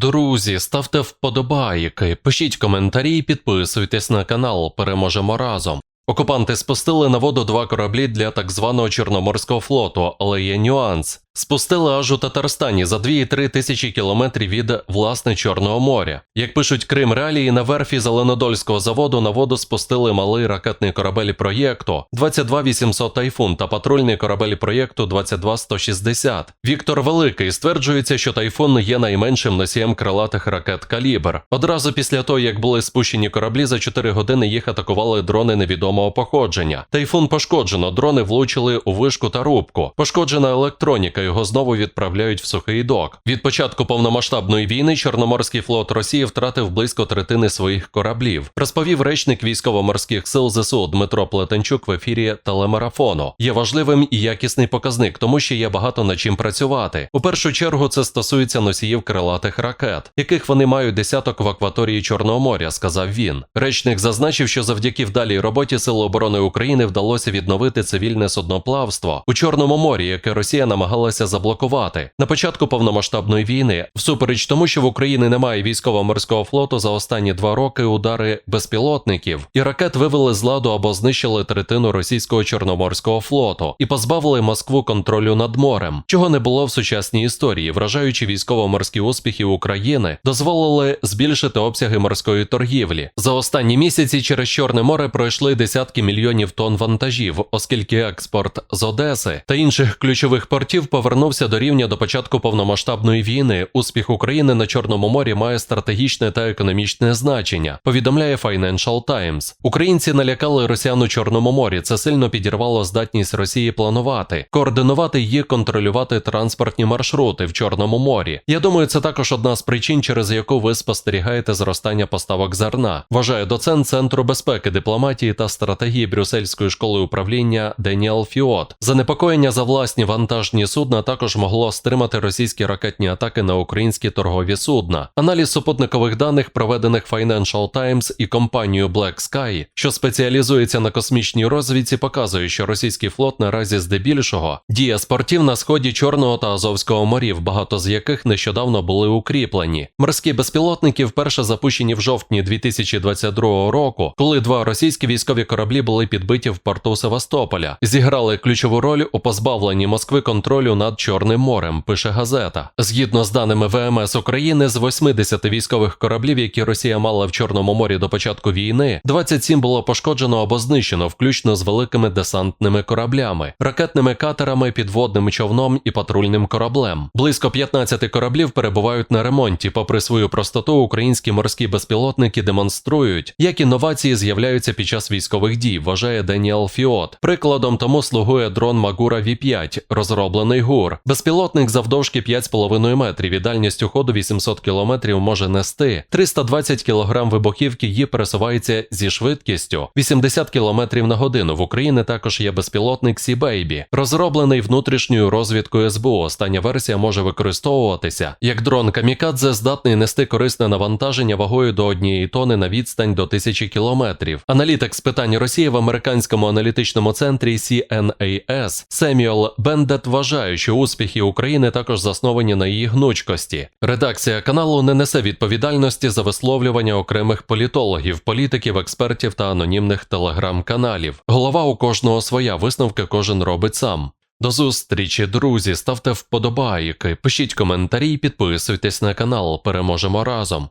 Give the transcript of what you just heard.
Друзі, ставте вподобайки, пишіть коментарі, підписуйтесь на канал. Переможемо разом. Окупанти спустили на воду два кораблі для так званого Чорноморського флоту, але є нюанс. Спустили аж у Татарстані за 2,3 тисячі кілометрів від власне Чорного моря. Як пишуть Крим Реалії, на верфі Зеленодольського заводу на воду спустили малий ракетний корабель проєкту 22800 Тайфун та патрульний корабель проєкту 22160. Віктор Великий стверджується, що Тайфун є найменшим носієм крилатих ракет калібр. Одразу після того, як були спущені кораблі, за 4 години їх атакували дрони невідомого походження. Тайфун пошкоджено, дрони влучили у вишку та рубку. Пошкоджена електроніка, його знову відправляють в сухий док. Від початку повномасштабної війни Чорноморський флот Росії втратив близько третини своїх кораблів. Розповів речник військово-морських сил ЗСУ Дмитро Плетенчук в ефірі телемарафону. Є важливим і якісний показник, тому що є багато над чим працювати. У першу чергу це стосується носіїв крилатих ракет, яких вони мають десяток в акваторії Чорного моря, сказав він. Речник зазначив, що завдяки вдалій роботі Сил оборони України вдалося відновити цивільне судноплавство у Чорному морі, яке Росія намагалася заблокувати. На початку повномасштабної війни, всупереч тому, що в Україні немає військово-морського флоту, за останні два роки удари безпілотників і ракет вивели з ладу або знищили третину російського чорноморського флоту і позбавили Москву контролю над морем, чого не було в сучасній історії, вражаючи військово-морські успіхи України, дозволили збільшити обсяги морської торгівлі. За останні місяці через Чорне море пройшли десятки мільйонів тонн вантажів, оскільки експорт з Одеси та інших ключових портів повернувся до рівня до початку повномасштабної війни. Успіх України на Чорному морі має стратегічне та економічне значення. Повідомляє Financial Times. Українці налякали росіян у Чорному морі. Це сильно підірвало здатність Росії планувати, координувати і контролювати транспортні маршрути в Чорному морі. Я думаю, це також одна з причин, через яку ви спостерігаєте зростання поставок зерна. Вважає доцент Центру безпеки, дипломатії та стратегії Брюссельської школи управління Деніел Фіот. Занепокоєння за власні вантажні судна також могло стримати російські ракетні атаки на українські торгові судна. Аналіз супутникових даних, проведених Financial Times і компанією Black Sky, що спеціалізується на космічній розвідці, показує, що російський флот наразі здебільшого діє з портів на сході Чорного та Азовського морів, багато з яких нещодавно були укріплені. Морські безпілотники вперше запущені в жовтні 2022 року, коли два російські військові кораблі були підбиті в порту Севастополя, зіграли ключову роль у позбавленні Москви контролю над Чорним морем. Пише газета. Згідно з даними ВМС України, з 80 військових кораблів, які Росія мала в Чорному морі до початку війни, 27 було пошкоджено або знищено, включно з великими десантними кораблями, ракетними катерами, підводним човном і патрульним кораблем. Близько 15 кораблів перебувають на ремонті. Попри свою простоту, українські морські безпілотники демонструють, як інновації з'являються під час військових дій, вважає Деніел Фіот. Прикладом тому слугує дрон Магура V5, розроблений ГУР. Безпілотник завдовжки 5,5 метрів і дальністю ходу 800 км може нести 320 кг вибухівки і пересувається зі швидкістю 80 км на годину. В Україні також є безпілотник Baby, розроблений внутрішньою розвідкою СБУ. Остання версія може використовуватися як дрон Камікадзе, здатний нести корисне навантаження вагою до однієї тони на відстань до тисячі кілометрів. Аналітик з питань Росії в американському аналітичному центрі CNAS Семюел Бендет вважає, що успіхи України також засновані на її гнучкості. Редакція каналу не несе відповідальності за висловлювання окремих політологів, політиків, експертів та анонімних телеграм-каналів. Голова у кожного своя висновки кожен робить сам. До зустрічі, друзі, ставте вподобайки, пишіть коментарі, підписуйтесь на канал. Переможемо разом.